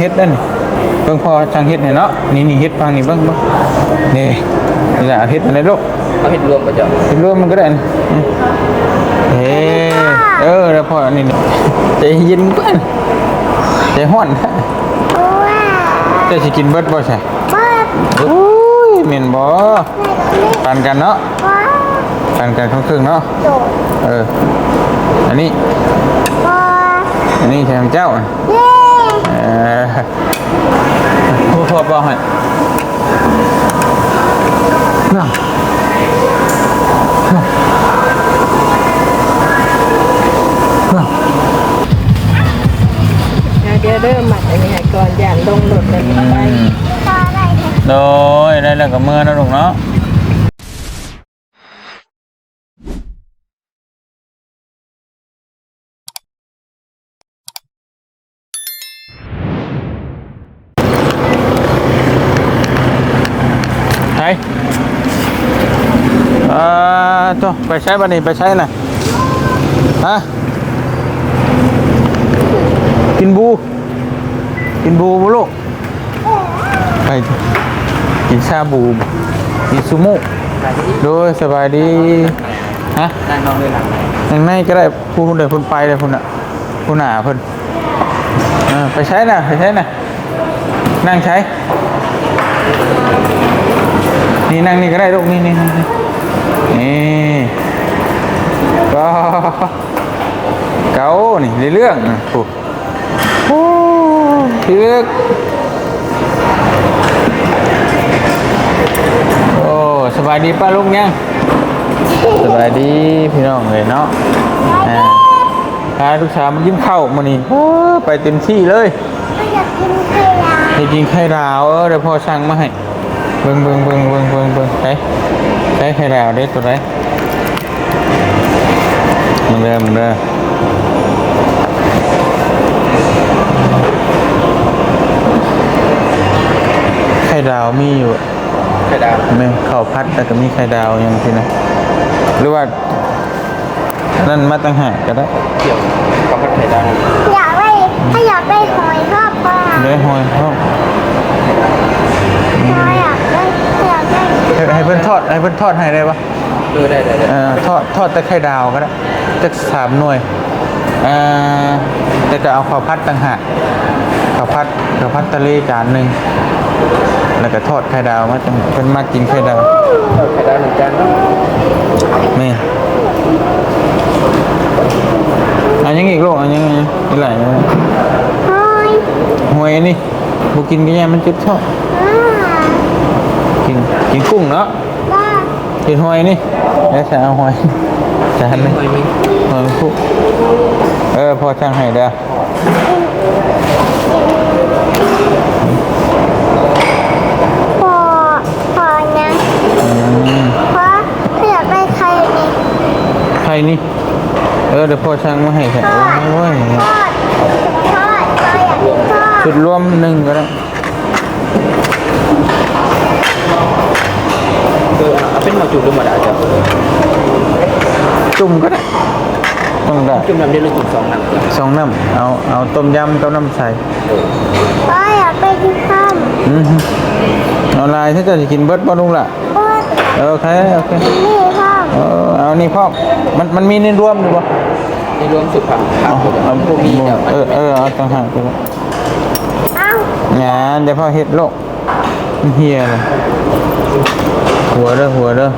เฮ็ดนั่นนี่เบิ่งพอทางเฮ็ดให้เนาะนี่นี่เฮ็ดฟังนี่เบิ่งเบิ่งนี่นี่แหละเฮ็ดอะไรลูกเขาเห็นรวมก็จะเฮ็ดรวมมันก็ได้นี่อืมเฮ้เออแล้วพออันนี้นี่ใจเย็นก่อนใจฮ้อนจะสิกินเบิดบ่ใช่อุ้ยแม่นบ่ปันกันเนาะปันกันครึ่งๆเนาะเอออันนี้อันนี้ใช่ของเจ้า เออผู้ทอดบอกให้น่ะน่ะเดี๋ยวเริ่มหมัดอันนี้ให้ก่อนอย่างลงหลดเลยไป โดยได้แล้วกับมือนะลูกเนาะ อ่าตัวไปใช้บันนี้ไปใช้น่ะฮะกินบู กินบูบ่ลูกไปกินชาบูกินซูโม่โดยสบายดีฮะนั่งนอนเลยหลังไหนก็ได้พูดเดี๋ยวพูนไปเลยพูนอะพูนหนาพูนเออไปใช้น่ะไปใช้น่ะนั่งใช้ นี่นั่งนี่ก็ได้ลูกนี่นี่นี่นี่ก็เกานี่ในเรื่องอะโอ้โหเลือกโอ้สบายดีป้าลุงยังสบายดีพี่น้องเลยเนาะอ่าพาลูกสาวมายิ้มเข้าวมานี่โอ้ไปเต็มที่เลยให้กินไข่ดาวเออเดี๋ยวพ่อสั่งมาให้ เบิ่งเบิ่งเบิ่งเบิ่งเบิ่งเบิ่งไปไปไข่ดาวได้ตัวไหนมึงเด้อมึงเด้อไข่ดาวมีอยู่ไข่ดาวไม่ข้าวพัดแต่ก็มีไข่ดาวอย่างที่นะหรือว่านั่นมาตั้งหากก็ได้เกี่ยวกับไข่ดาวอยากได้ถ้าอยากได้หอยทอดปลาได้หอยเขาถ้าอยาก ทอดให้เพิ่นทอดให้ได้ปะเออได้ได้ได้เอ่อทอดทอดแต่ไข่ดาวก็ได้จักสามหน่วยเอ่อแต่ก็เอาข้าวพัดต่างหากข้าวพัดข้าวพัดทะเลจานหนึ่งแล้วก็ทอดไข่ดาวมาจังเพิ่นมากินไข่ดาวไข่ดาวหนึ่งจานเนาะแม่อันยังอีกลูกอันยังไงอีกหลายนะหอยหวยนี่บุกินกันยังมันจุดชอบอ่ากินกินกุ้งเนาะบ้า กินหอยนี่แล้วจะเอาหอยจานนึงไม่ไม่หอยคู่เออพอช่างให้เด้อพอพอนะอืมเพราะถ้าอยากได้ใครนี่ใครนี่ เออเดี๋ยวพอช่างมาให้ค่ะทอดโอ้ยทอดทอดก็อยากกินทอดจุดรวมหนึ่งก็ได้ เออเอาเป็นหมอจุ่มธรรมดาจ้ะจุ่มก็ได้ต้องได้จุ่มน้ำเดือดหรือจุ่มสองน้ำจ้ะสองน้ำเอาเอาต้มยำกับน้ำใสเพราะอยากไปกินข้าวอือฮึเอาลายถ้าจะกินเบิร์ดบ่ลุงล่ะเพราะเออโอเคโอเคนี่ข้าวเออเอานี่พ่อมันมันมีในรวมอยู่ปะในรวมสุดผักผักเอาพวกเอาพวกมีเดี๋ยวเออเออเอาต่างหากไปเลยเอ้างานเดี๋ยวพ่อเฮ็ดโลกมันเฮียเลย หัวเด้อหัวเด้อ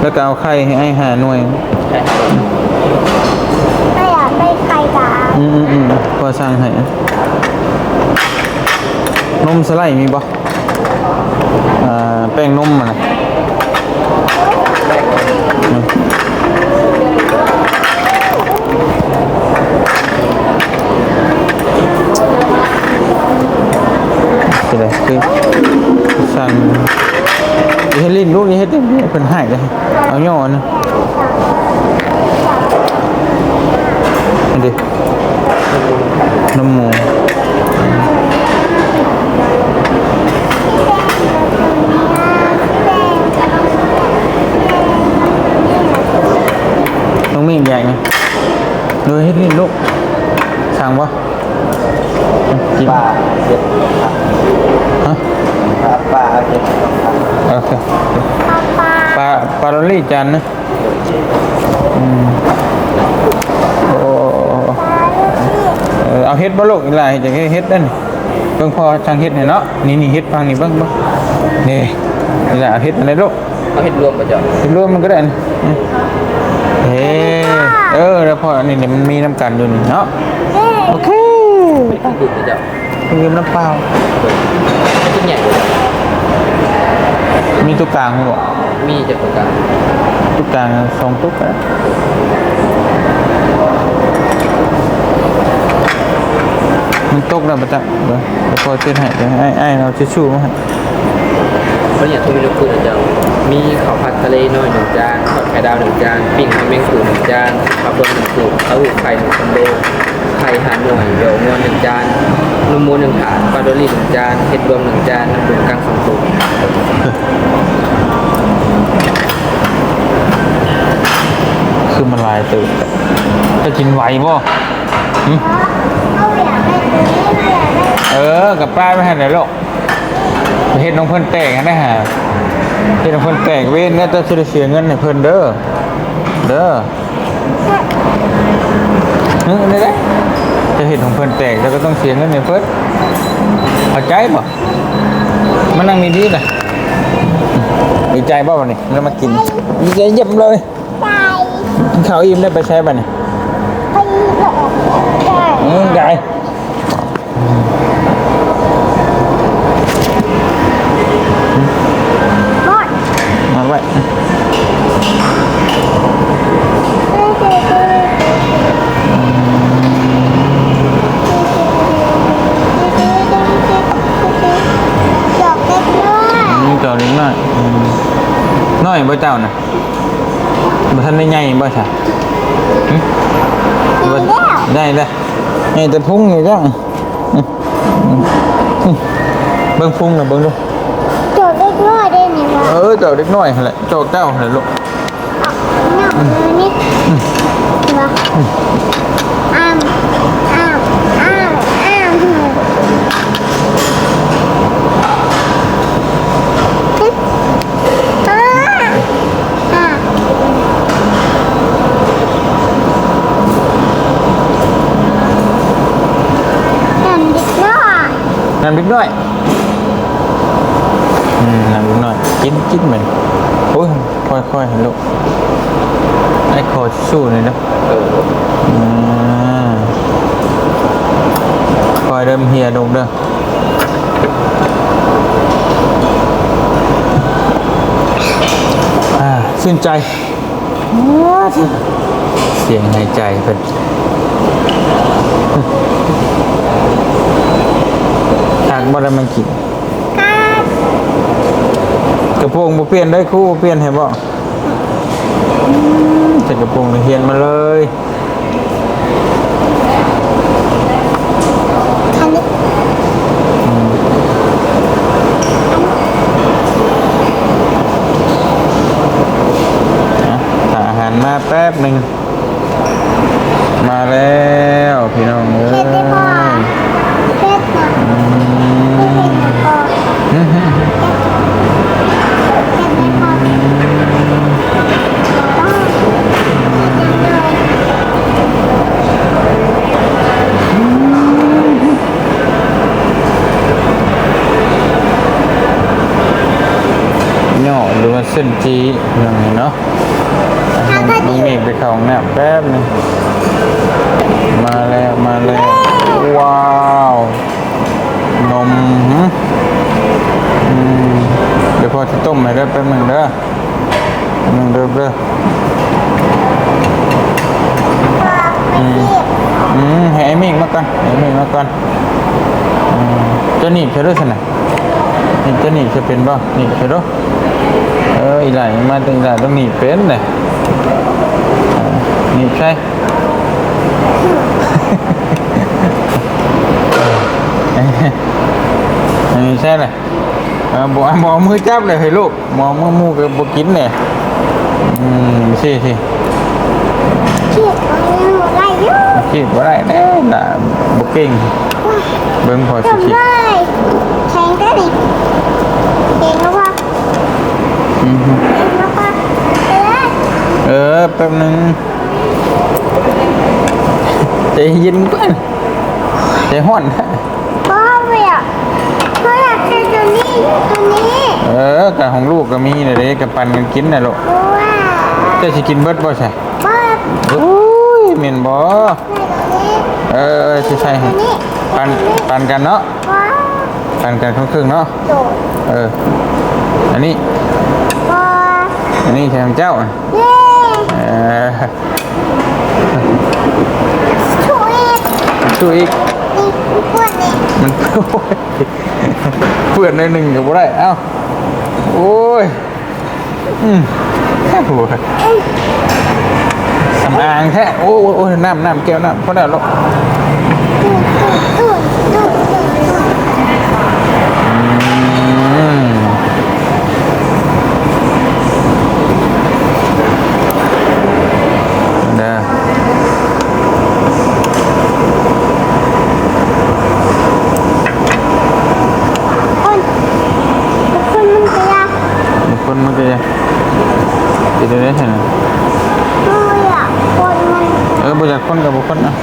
แล้วก็เอาไข่ให้ไอ้หาหน่วยใช่ถ้าอยากได้ใครด่าอืมอืมอืมพอสั่งให้นมสไลด์มีบ่อ่าแป้งนมอะนะอืมเป็นไรคือสั่ง อย่าให้ลิ้นลูกอย่าให้เต็มที่เป็นหายเลยเอาย่อนะอันเดีน้ำหมูต้องมีอีกอย่างไงดูให้ลิ้นลูกสั่งบ่กินปลาเจ็ดฮะ ครับป้าเจ็ดต้องทโอเคป้าป้าปลาปลาโรลลี่จานนะอืมโอ้เออเอาเฮ็ดบ่ลูกอีหลายจะเฮ็ดนั่นเบิ่งพอทางเฮ็ดให้เนาะนี่นี่เฮ็ดฟังนี่เบิ่งเบิ่งนี่อีหลาเอาเฮ็ดอะไรลูกำเอาเห็ดรวมมาจ้ะเฮ็ดรวมมันก็ได้นี่อืมเฮ้เออแล้วพออันนี้เนี่ยมันมีน้ำกันอยู่นี่เนาะโอเคเป็นข้าวดุนะจ้ะลืมน้ำเปล่า ชิ้นใหญ่มีตุ๊กกลางบ่มีจะประกาศตุ๊กกลางสองตุ๊กนะมันตกแล้วปะจ๊ะเดี๋ยวเดี๋ยวพอเช็ดให้เดี๋ยวให้ไอ้เราทิชชู่มาให้เพราะอย่างทุกเมนูคือนะจ้ะมีข้าวผัดทะเลน้อยหนึ่งจานทอดไข่ดาวหนึ่งจานปิ้งหอยแมงปูหนึ่งจานข้าวเบิ้ลหนึ่งสูบเต้าหู้ไข่หนึ่งคอมโบไข่หาหน่วยเดี๋ยวม้วนหนึ่งจาน นมม้วนหนึ่งถาดปลาโดรี่หนึ่งจานเห็ดรวมหนึ่งจานน้ำดื่มกลางสองถุงคือมันลายตื่นจะกินไหวบ่หึเอาอยากได้ตัวนี้อยากได้เออกับป้าไม่ให้ไหนหรอกไปเฮ็ดน้องเพิ่นแตกกันนะฮะเฮ็ดน้องเพิ่นแตกเว้นเนี่ยจะสิได้เสียเงินให้เพิ่นเด้อ เด้อเฮ้ยนี่แหละ จะเห็นของเพิ่นแตกแล้วก็ต้องเสียเงินให้เพิ่นเข้าใจบ่มานั่งดีๆน่ะดีใจบ่วันนี้เรามากินดีใจเยี่ยมเลยใจกินข้าวอิ่มได้ไปใช้บ่เนี่ยไปหลอกได้อืมได้ห ทันได้ใหญ่บ่ซะหึบ่ได้เด้อไอ้แต่พุงนี่จ้ะอืมอืมอืมเบิ่งพุงน่ะเบิ่งดูดอกเล็กด้วยได้ไหมวะเออเจ้าเล็กน้อยหั่นแหละเจ้าเจ้าหั่นแหละลูกเอาหนังเลยนี่วะอ้ามอ้ามอ้ามอ้ามอ่าอ่า นั่นดิน้อย นั่นเล็กน้อยอืมนั่นเล็กน้อยกินกินเหมือนโอ้ยค่อยๆหั่นลูกไอ้ขอสู้หน่อยนะเอออืมคอยเริ่มเฮียลงเด้ออ่าชื่นใจ เสียงหายใจเป็นทางบ่ได้มันกินครับกระโปรงบ่เปลี่ยนได้ครู่บ่เปลี่ยนให้บ่อืมใส่กระโปรงเฮียนมาเลยอันนี้นะถ้าอาหารมาแป๊บหนึ่งมาแล้ว อ้เมฆมาก่อนให้ไอ้เมฆมาก่อนอืมจะหนีบใช่ด้วยสินะนี่จะหนีบจะเป็นป่ะหนีบใช่ด้วยเอออีหลายมาตึงหลายต้องนีบเป็นเลยนีบใช่นนี้ใช่เลยบอกหมอมือจับเลยให้ลูกหมอมือมูกับบกินเลยอืมสิสิเขียดมันยังไรอยู่คิดว่าได้แน่น่ะบุกเก่งเบิ้งพอสิจบคิดเลยแข่งได้ดิเก่งแล้วป่ะอือฮึเก่งแล้วป่ะเออเออแป๊บนึงใจเย็นก่อนใจห้อนนะพ่อเบียพ่ออยากกินตัวนี้ตัวนี้เออกับของลูกก็มีนะเด้กับปันกันกินนะลูกว้าเจะสิกินเบิดบ่ใช่ พ่ออุ้ย เหม็นบ่ตัวนี้เออเออสิใช่ให้ปันปันกันเนาะพ่อปันกันครึ่งๆเนาะโดดเอออันนี้พ่ออันนี้ใช่ของเจ้าอะเย้เออช่วยช่วยอีกนี่พวกนี้มันโอ้ยเพื่อนในหนึ่งก็บ่ได้เอ้าโอ้ยอืมแค่หัวสำ อ่างแท้โอ้โอ้น้ำน้ำแก้วน้ำเพราะนั่นหรอก ตูดตูดตูดตูดตูด อืมเด้อ คนคนมันจะยาก บางคนมันก็จะจะได้ได้เห็น พ่ออยากคนมัน เออบ่อยากคนกับบุคคลนะ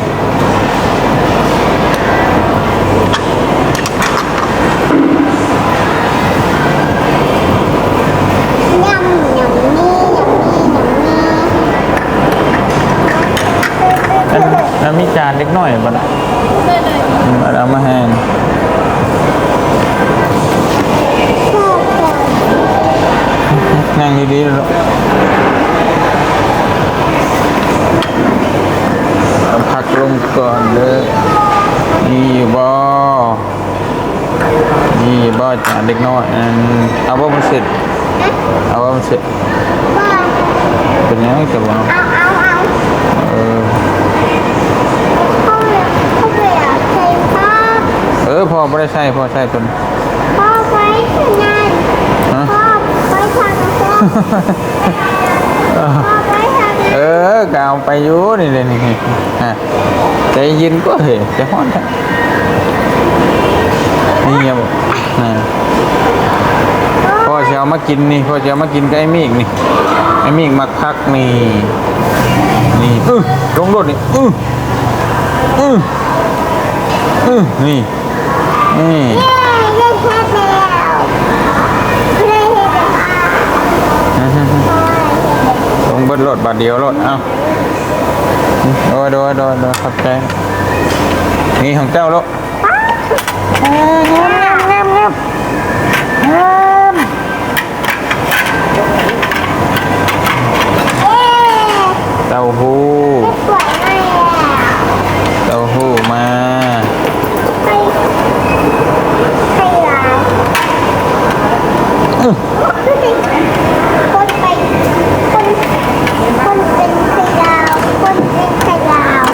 ยำยำนี่ยำนี่ยำนี่ อันอันมีจานเล็กน้อยบ่ล่ะอืมเอามาให้ พ่อพ่อ นั่งดีๆแล้วเอาพักลงก่อนเด้อนี่อยู่บ่นี่ อยู่บ่จานเล็กน้อยเอาบ่ามันเสร็จเอาบ่ามันเสร็จเป็นยังไงจะบ่เอาเอาเอาเออพ่ออยากพ่ออพ่อเออพอบ่ได้ใช้พอใช้ตัวนี้พ่อไปทำงานพ่อไปทำพ่อพ่อไปทำเออกเอาไปอยู่นี่เลยนี่ฮะใจเย็นก็เหจะฮ้อนแท้นี่ไงบอก นะพ่อจะเอามากินนี่พ่อจะเอามากินกับไอ้มีกนี่ไอ้มีกมักพักนี่นี่อื้อลงรถนี่อื้ออื้ออื้อนี่นี่เย้เล่นแค่แล้วเล่นแค่แล้วลงเบิดรถบาทเดียวรถเอ้าโดยโดยโดยโดยขับใจนี่ของเจ้าลูก เต้าหู้ สวยมาก เต้าหู้มา ไปไปร้านคนไปคนคนเป็นไข่ดาวคนเป็นไข่ดาว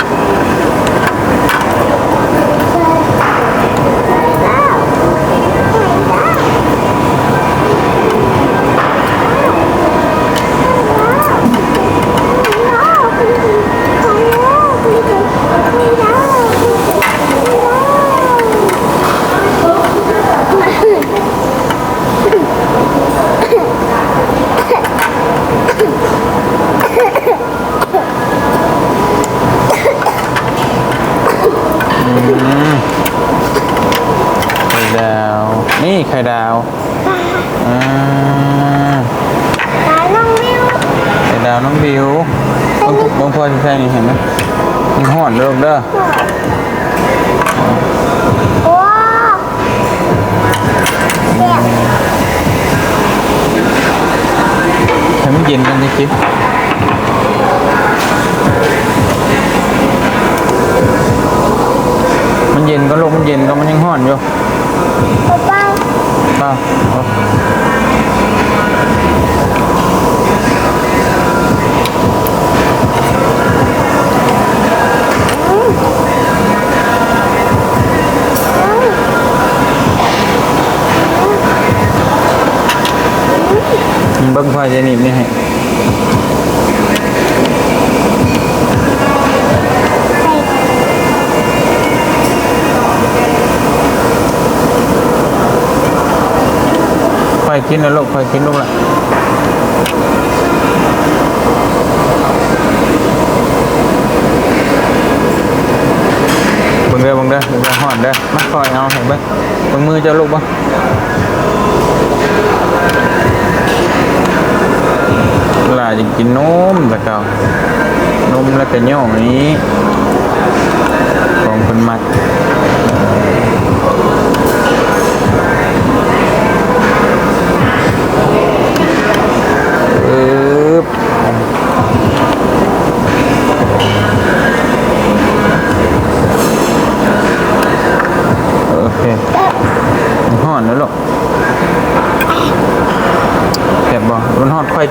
ไข่ดาวไข่ดาวไข่ดาว นี่ไข่ดาวอ่า ตาลงวิว ไข่ดาวน้องบิวบางบางพอจะใช่นี่เห็นไหมมันห่อนเด้อเด้อ ว้าวเสียบ ให้มันเย็นกันสิมันเย็นก็ลงมันเย็นก็มันยังห่อนอยู่ ป๊าป๊า ป้าเอาเบิ้งไฟจะหนีบนี่ให้ อย กินนะลูกค่อยกินลูกละบิ่งเด้อบิ่งเด้อบิ่งเด้อห่อนเด้อมาคอยเอาให้เบิ่งเบิ่งมือเจ้าลูกบ่หลาจะกินนมแต่เก่านมแล้วก็ย่องนี้ของคนมัก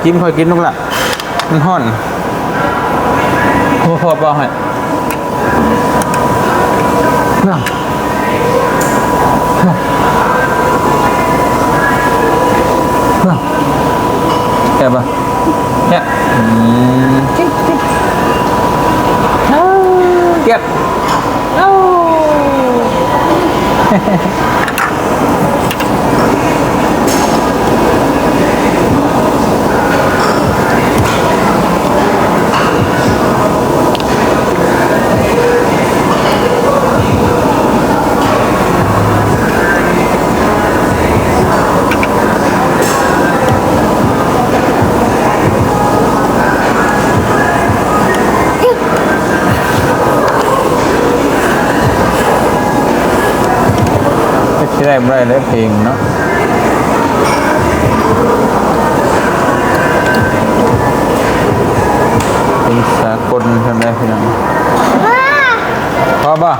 มันห่อนค่อยจิ้มค่อยกินลูกละมันห่อนพอพอบ่ให้น่ะน่ะน่ะแค่ปะเนี่ยอืมเก็บโอ้ ม่ได้เลยเพลงเนาะเป็นสากลใช่ไหมพี่น้องพอป่ะ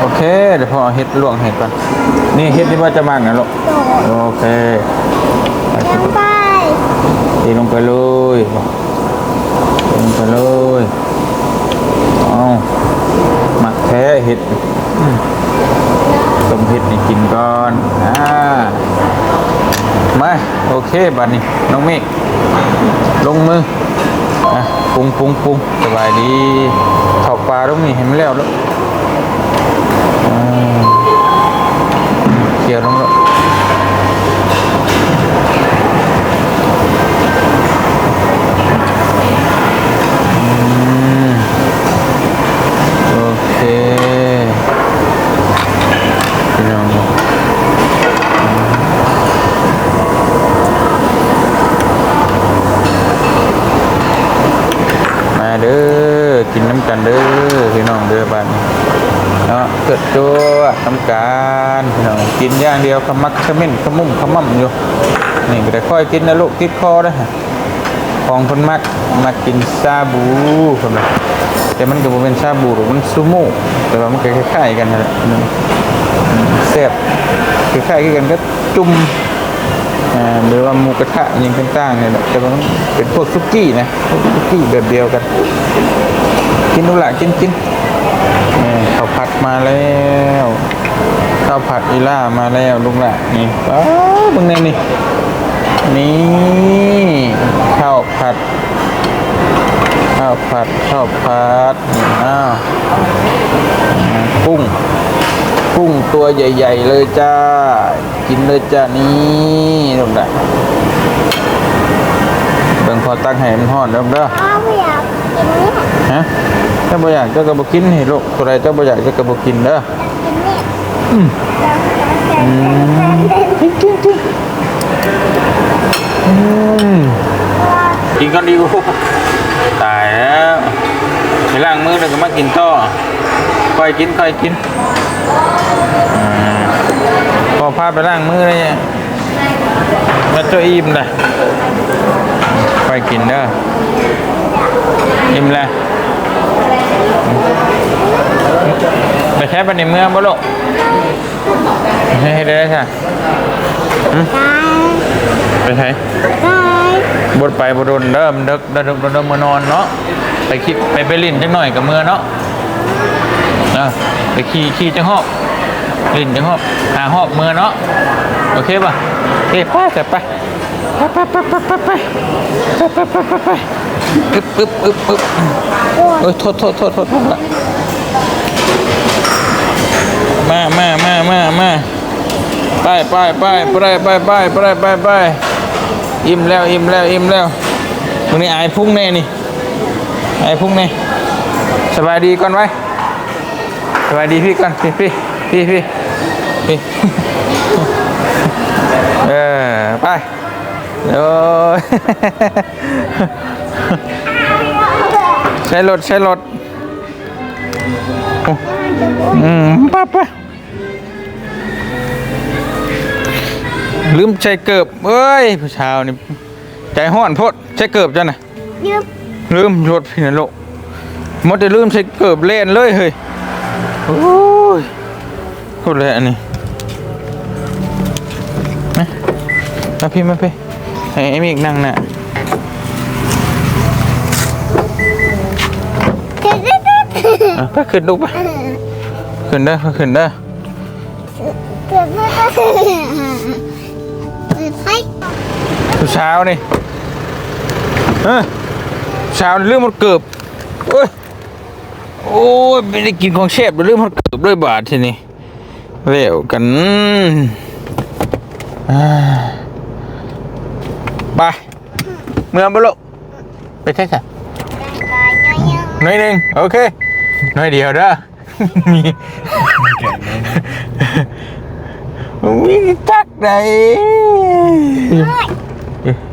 โอเคเดี๋ยวพอเอาเฮ็ดลวกเห็ดก่อนนี่เฮ็ดที่ว่าจะมากนะลูกโอเคไปสิไปตีลงไปเลยตีลงไปเลยเอาหมักแท้เห็ดอืมต้มเห็ดนี่กินก่อน อ่า มาโอเค บัดนี้น้องเมฆลงมืออะปรุงปรุงปรุงสบายดีถอกปลาตรงนี้เห็นแล้วแล้วลูกเกี่ยวลงแล้ว กันเด้อพี่น้องเด้อบ้านเนาะเกิดตัวน้ำการพี่น้องกินอย่างเดียวขมักขมิ้นขมุ่มขมั่มอยู่นี่ก็ได้ค่อยกินนะลูกติดคอนะฮะของคนมักมากินซาบูคนละแต่มันก็บ่เป็นซาบูหรอกมันซูโม่แต่ว่ามันก็คล้ายๆกันนั่นแหละแซ่บคล้ายๆกันก็จุ่มหรือว่าหมูกระทะยังต่างๆเนี่ยแหละแต่มันเป็นพวกซุกี้นะพวกซุกี้แบบเดียวกัน กินดูละกินกินนี่ข้าวผัดมาแล้วข้าวผัดอีล่ามาแล้วลุงละนี่ป้าบึงในนี่นี่ข้าวผัดข้าวผัดข้าวผัดนี่อ้าวอ่ากุ้งกุ้งตัวใหญ่ ๆ เลยจ้า กินเลยจ้านี่ลูกนะเบิ่งพอตั้งให้มันห่อนเด้อเด้อ พ่อไม่อยากกินเนี่ยฮะถ้าบ่อยากเจ้าก็บ่กินให้ลูกตัวใดเจ้าบ่อยากเจ้าก็บ่กินเด้อกินเนี่ยอืมอืมอืมกินก่อนดีกว่าตายแล้วไปล้างมือแล้วก็มากินต่อค่อยกินค่อยกินอ่าพอพาไปล้างมือเลยเนี่ยมาตัวอิ่มเลยค่อยกินเด้อ อิ่มแล้วไปแค่ไปในเมืองบ่ลูกให้ให้ได้ค่ะตายไปใช้ตายบดไปบดโดนเริ่มเดิกเดิกเดิกเดิกมานอนเนาะไปคิดไปไปลินจังหน่อยกับเมื่อเนาะนะไปขี่ขี่จังหอบลินจังหอบหาหอบเมื่อเนาะโอเคป่ะโอเคไปแต่ไป ไปไปไปไปไปไปไปไปไปไปอึ๊บอึ๊บอึ๊บอึ๊บเอ้ยโทษโทษโทษโทษโทษมามามามามาไปไปไปไปไปไปไปไปไปอิ่มแล้วอิ่มแล้วอิ่มแล้วมึงนี่อายพุ่งแน่นี่อายพุ่งแน่สบายดีก่อนไว้สบายดีพี่ก่อนพี่พี่พี่พี่พี่เออไป โอ้ยใช้รถใช้รถโอ้อืมไป้าป้าลืมใช้เกิบเอ้ยผู้ชาวนี่ใจห้อนโพดใช้เกิบจ้ะน่ะยืมลืมรถพี่นโลกมดจะลืมใช้เกิบเล่นเลยเฮ้ยโอ้ยโคตรเลยอันนี้มามาพี่มาพี่ให้ ไอ้มีอีกนั่งน่ะเด็ดเด็ดเด็ดอะไปขึ้นลูกไปขึ้นเด้อไปขึ้นเด้อเด็ดเด็ดเด็ดเปิดไฟผู้เช้านี่เฮ้ยเช้านี่ลืมมันเกือบโอ้ยโอ้ยไม่ได้กินของเชฟลืมมันเกือบด้วยบาททีนี้เร็วกันอ่า ไป เมื่อบุลุไปใช่ไหมกายยังยังหน่อยหนึ่งโอเคหน่อยเดียวเด้อมีมีจักไหน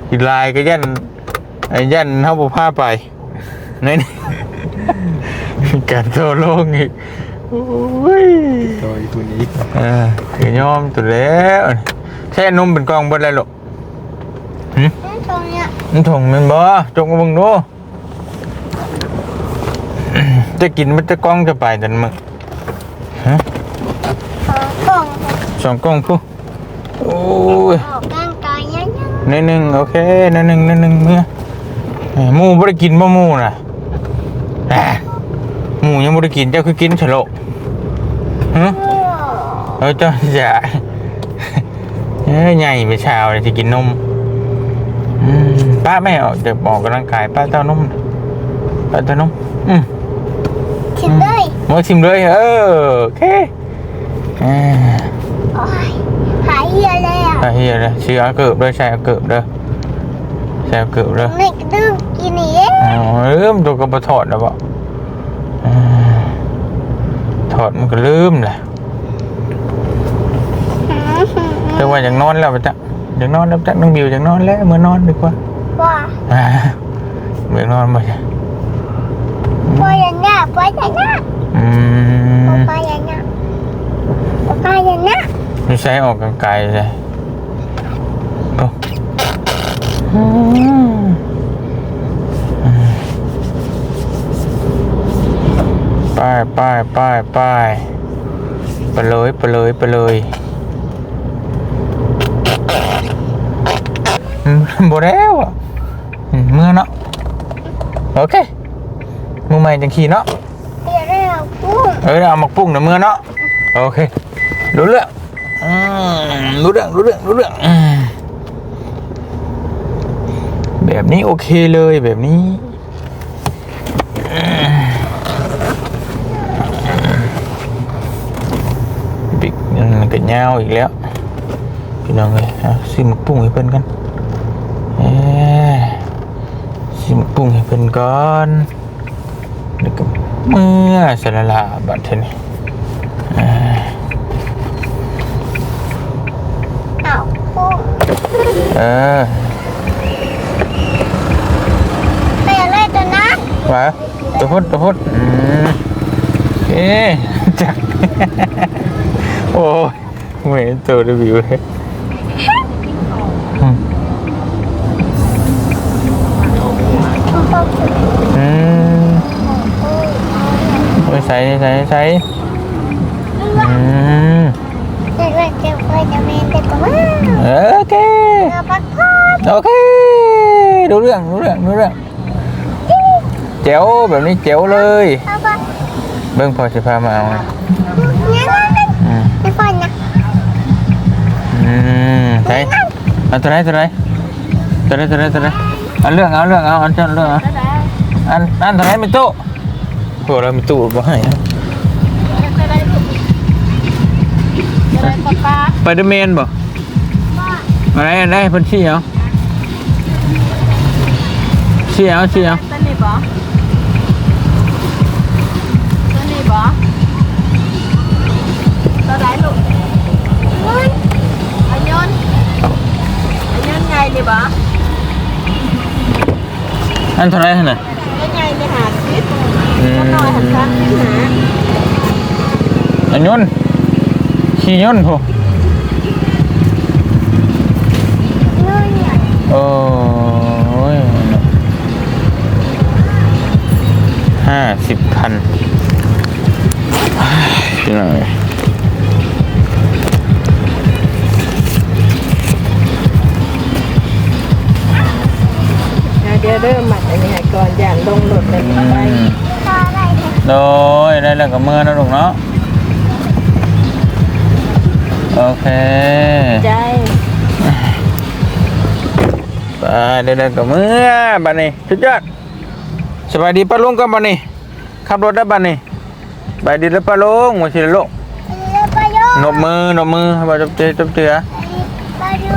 อีลายก็ยันไอ้ยันเขาบอกพาไปหนี่อยหนึ่งมีการโซโล่งอีกโอ้ยโดยตัวนี้เออคือยอมตัวแล้วแช่นุ่มเป็นกองบดอะไรหรอก หึนั่นตรงเนี้ยมันถงแมันบ่จงมาเบิ่งดู จะกินมันจะกล้องจะไปแต่มึงฮะขอกล่องสองกล้องผู้โอ้ยออกร่างกายยังยังในหนึ่งโอเคในหนึ่งในหนึ่งเมื่อเอ้ยหมูบ่ได้กินบ่หมูน่ะแหม่หมูยังบ่ได้กินเจ้าคือกินฉลกฮะ เออเจ้าจะเอ้ยใหญ่ไปเช้าเลยจะกินนมอืม ป้าไม่เอาจะบอกกำลังกายป้าเต้านมป้าเต้านมอืมคิดเลยมาชิมเลยเออโอเคอ่าโอ้ยหายเหี้ยแล้วไอ้เฮียเลยชื่ออาเกิบด้วยใช่อาเกิบเด้อใช่อาเกิบเด้อไม่กระดื้อกินนี่อ๋อลืมตัวกระปะถอดแล้วบ่อ่าถอดมันก็ลืมแหละแต่ว่าอย่างนอนแล้วปะจ๊ะอย่างนอนแล้วจ๊ะน้องบิวอย่างนอนแล้วเมื่อนอนดีกว่า ว่าอ่าเมื่อนอนมาจ้ะว่าอย่างเนี้ยว่าอย่างเนี้ยอืมว่าอย่างเนี้ยว่าอย่างเนี้ยไม่ใช้ออกกำลังกายเลยโอ้ไป้ายป้ายป้ายป้ายไปเลยไปเลยไปเลยอืมบ่แล้ว อะอืมมือเนาะโอเคมือใหม่จังขี่เนาะเดี๋ยวได้เอากุ้งเอ้ยเอามาปุ้งนะมือเนาะโอเครู้เรื่องอืมรู้เรื่องรู้เรื่องรู้เรื่องอืมแบบนี้โอเคเลยแบบนี้อืมบิ๊กมันก็ยาวอีกแล้วพี่น้องเลยเอาซื้อมาปุ้งให้เพิ่นกันเอ้ย ซื้อมาปุ้งให้เพิ่นก่อนแล้วก็เมื่อสละลาบัดเทอนี่เอากุ้งเออไปอะไรตัวนั้นมาตัวพุดตัวพุดอืมเอ๊ะจัก โอ้ยเหมือนตัวรีวิวเลย ส่ใส่ใส่อืมเจ๋วเราจะไปจะเมนเด็กว่าโอเคโอเครู้เรื่องรู้เรื่องรู้เรื่องเจ๋วแบบนี้เจ๋วเลยเราพักเบิ้งพอสิพามาเอานะงั้นงั้นอืมไม่ผ่อนนะอืมใช่เอาตัวไหนตัวไหนตัวไหนตัวไหนตัวไหนเอาเรื่องเอาเรื่องเอาอันเจ้าเรื่องเอาอันอันตัวไหนมีตู้ พวกเราไมีตู้บ่ให้นะเดอะไปเดอร์แมนบ่อะไรอะไรเพิ่นชี้เอาชี้เอาชี้เอาตัวนี้บ่ตัวนี้บ่ตัวไหนลูกเฮ้ยอันยนอันยนไงนี่บ่อันเท่าไรหั่นน่ะ ตัวใหญ่นี่หาสิบ อันยนขี่ยนต์พูโอ้ยห้าสิบพันพี่น้อยเดี๋ยวเริ่มหมัดอันนี้ก่อนอย่างลงรถเลยไป โดยได้แล้วกับมือนะลูกเนาะโอเคใจไปได้แล้วกับมือบัดนี้สุดยอดสบายดีป้าลุงกับบัดนี้ขับรถได้บัดนี้สบายดีแล้วป้าลุงมาสิลูกนบมือนบมือบ่จับเจจับเจือ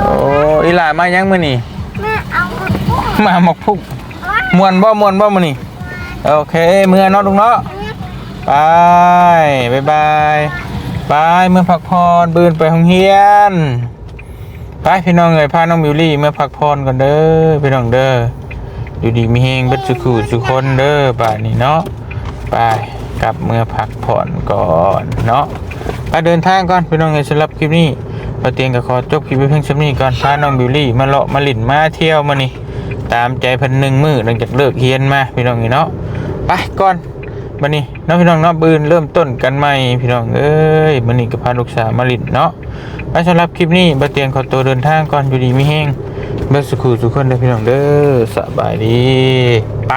โอ้อีหลามายังมื้อนี้มาหมกพุกม่วนบ่ม่วนบ่มื้อนี้ โอเค เมื้อเนาะลุงเนาะไปบายบายไปเมื่อพักผ่อนบืนไปห้องเฮียนไปพี่น้องเอ๋ยพาน้องมิวลี่เมื่อพักผ่อนก่อนเด้อพี่น้องเด้ออยู่ดีมีเฮงเบัดสุขุสุคนเด้อป่านี้เนาะไปกลับเมื่อพักผ่อนก่อนเนาะไปเดินทางก่อนพี่น้องเอ๋ยสำหรับคลิปนี้พอเตียงก็ขอจบคลิปไว้เพียงเท่านี้ก่อนพาน้องมิวลี่มาเลาะมาหลินมาเที่ยวมานี่ ตามใจพันหนึ่งมือหลังจากเลิกเฮียนมาพี่น้องเอ๋ยเนาะไปก่อนบันนี้น้องพี่น้องเนาะบืนเริ่มต้นกันใหม่พี่น้องเอ้ยบันนี้ก็พาลูกสาวมาลิดเนาะไปสำหรับคลิปนี้บะเตียงขอตัวเดินทางก่อนอยู่ดีไม่แห้งเบสสุขุสุขคนเด้อพี่น้องเด้อสบายดีไป